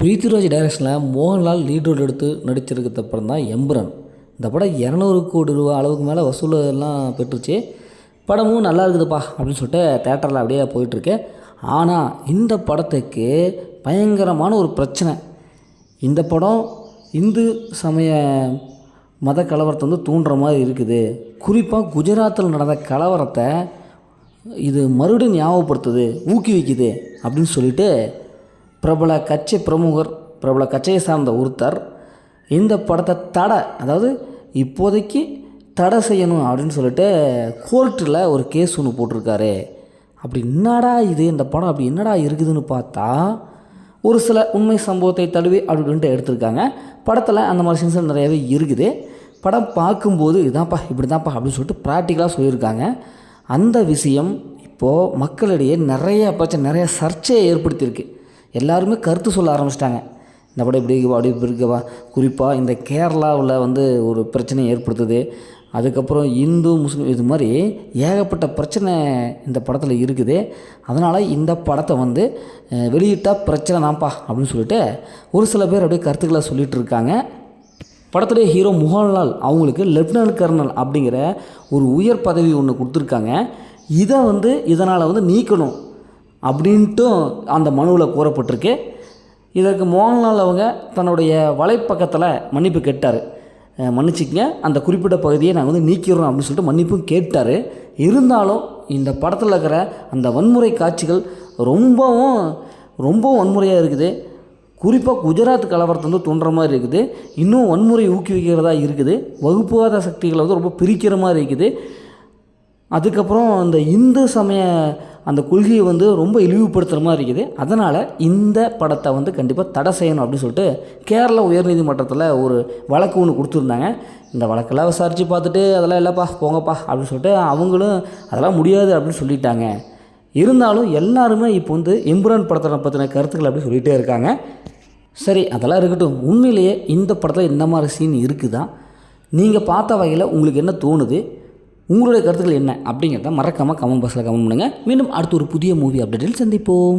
பிரீத்திராஜ் டைரக்ஷனில் Mohanlal lead role எடுத்து நடிச்சிருக்கிறது அப்புறம் தான் எம்புரன். இந்த படம் இரநூறு கோடி ரூபா அளவுக்கு மேலே வசூல் எல்லாம் பெற்றுச்சு. படமும் நல்லா இருக்குதுப்பா அப்படின்னு சொல்லிட்டு தேட்டரில் அப்படியே போயிட்டுருக்கு. ஆனால் இந்த படத்துக்கு பயங்கரமான ஒரு பிரச்சனை. இந்த படம் இந்து சமய மத கலவரத்தை வந்து தூண்டுற மாதிரி இருக்குது. குறிப்பாக குஜராத்தில் நடந்த கலவரத்தை இது மறுபடியும் ஞாபகப்படுத்துது ஊக்குவிக்குது அப்படின்னு சொல்லிட்டு பிரபல கட்சி பிரமுகர் பிரபல கட்சியை சார்ந்த ஒருத்தர் இந்த படத்தை தடை அதாவது இப்போதைக்கு தடை செய்யணும் அப்படின்னு சொல்லிட்டு கோர்ட்டில் ஒரு கேஸ் ஒன்று போட்டிருக்காரு. அப்படி என்னடா இது இந்த படம் அப்படி என்னடா இருக்குதுன்னு பார்த்தா ஒரு சில உண்மை சம்பவத்தை தழுவி அப்படின்ட்டு எடுத்திருக்காங்க. படத்தில் அந்த மாதிரி சீன்ஸ் நிறையவே இருக்குது. படம் பார்க்கும்போது இதான்ப்பா இப்படி தான்ப்பா அப்படின்னு சொல்லிட்டு ப்ராக்டிக்கலாக சொல்லியிருக்காங்க. அந்த விஷயம் இப்போது மக்களிடையே நிறைய பிரச்சனை நிறைய சர்ச்சையை ஏற்படுத்தியிருக்கு. எல்லாருமே கருத்து சொல்ல ஆரம்பிச்சிட்டாங்க. இந்த படம் இப்படி அப்படி இருக்கவா குறிப்பாக இந்த கேரளாவில் வந்து ஒரு பிரச்சனை ஏற்படுத்துது. அதுக்கப்புறம் இந்து முஸ்லீம் இது மாதிரி ஏகப்பட்ட பிரச்சனை இந்த படத்தில் இருக்குது. அதனால் இந்த படத்தை வந்து வெளியிட்டால் பிரச்சனை தான்ப்பா அப்படின்னு சொல்லிட்டு ஒரு சில பேர் அப்படியே கருத்துக்களை சொல்லிகிட்டு இருக்காங்க. படத்துடைய ஹீரோ மோகன்லால் அவங்களுக்கு லெப்டினன்ட் கர்னல் அப்படிங்கிற ஒரு உயர் பதவி ஒன்று கொடுத்துருக்காங்க. இதை வந்து இதனால் வந்து நீக்கணும். அப்படின்ட்டும் அந்த மனுவில் கூறப்பட்டிருக்கு. இதற்கு மோகன்லால் அவங்க தன்னுடைய வலைப்பக்கத்தில் மன்னிப்பு கேட்டார். மன்னிச்சிக்கங்க அந்த குறிப்பிட்ட பகுதியை நாங்கள் வந்து நீக்கிறோம் அப்படின்னு சொல்லிட்டு மன்னிப்பும் கேட்டார். இருந்தாலும் இந்த படத்தில் இருக்கிற அந்த வன்முறை காட்சிகள் ரொம்பவும் ரொம்பவும் வன்முறையாக இருக்குது. குறிப்பாக குஜராத் கலவரத்தை வந்து தூண்டுற மாதிரி இருக்குது. இன்னும் வன்முறை ஊக்குவிக்கிறதா இருக்குது. வகுப்புவாத சக்திகளை வந்து ரொம்ப பிரிக்கிற மாதிரி இருக்குது. அதுக்கப்புறம் இந்த இந்து சமய அந்த கொள்கையை வந்து ரொம்ப இழிவுபடுத்துகிற மாதிரி இருக்குது. அதனால் இந்த படத்தை வந்து கண்டிப்பாக தடை செய்யணும் அப்படின்னு சொல்லிட்டு கேரள உயர்நீதிமன்றத்தில் ஒரு வழக்கு ஒன்று கொடுத்துருந்தாங்க. இந்த வழக்கெல்லாம் விசாரித்து பார்த்துட்டு அதெல்லாம் இல்லைப்பா போங்கப்பா அப்படின்னு சொல்லிட்டு அவங்களும் அதெல்லாம் முடியாது அப்படின்னு சொல்லிட்டாங்க. இருந்தாலும் எல்லாருமே இப்போ வந்து எம்புரான் படத்தை பற்றின கருத்துக்கள் அப்படி சொல்லிகிட்டே இருக்காங்க. சரி அதெல்லாம் இருக்கட்டும். உண்மையிலேயே இந்த படத்தில் இந்த மாதிரி சீன் இருக்குதா? நீங்கள் பார்த்த வகையில் உங்களுக்கு என்ன தோணுது? உங்களுடைய கருத்துக்கள் என்ன அப்படிங்கிறத மறக்காமல் கமெண்ட் பாக்ஸில் கமெண்ட் பண்ணுங்கள் மீண்டும் அடுத்த ஒரு புதிய மூவி அப்டேட்டில் சந்திப்போம்.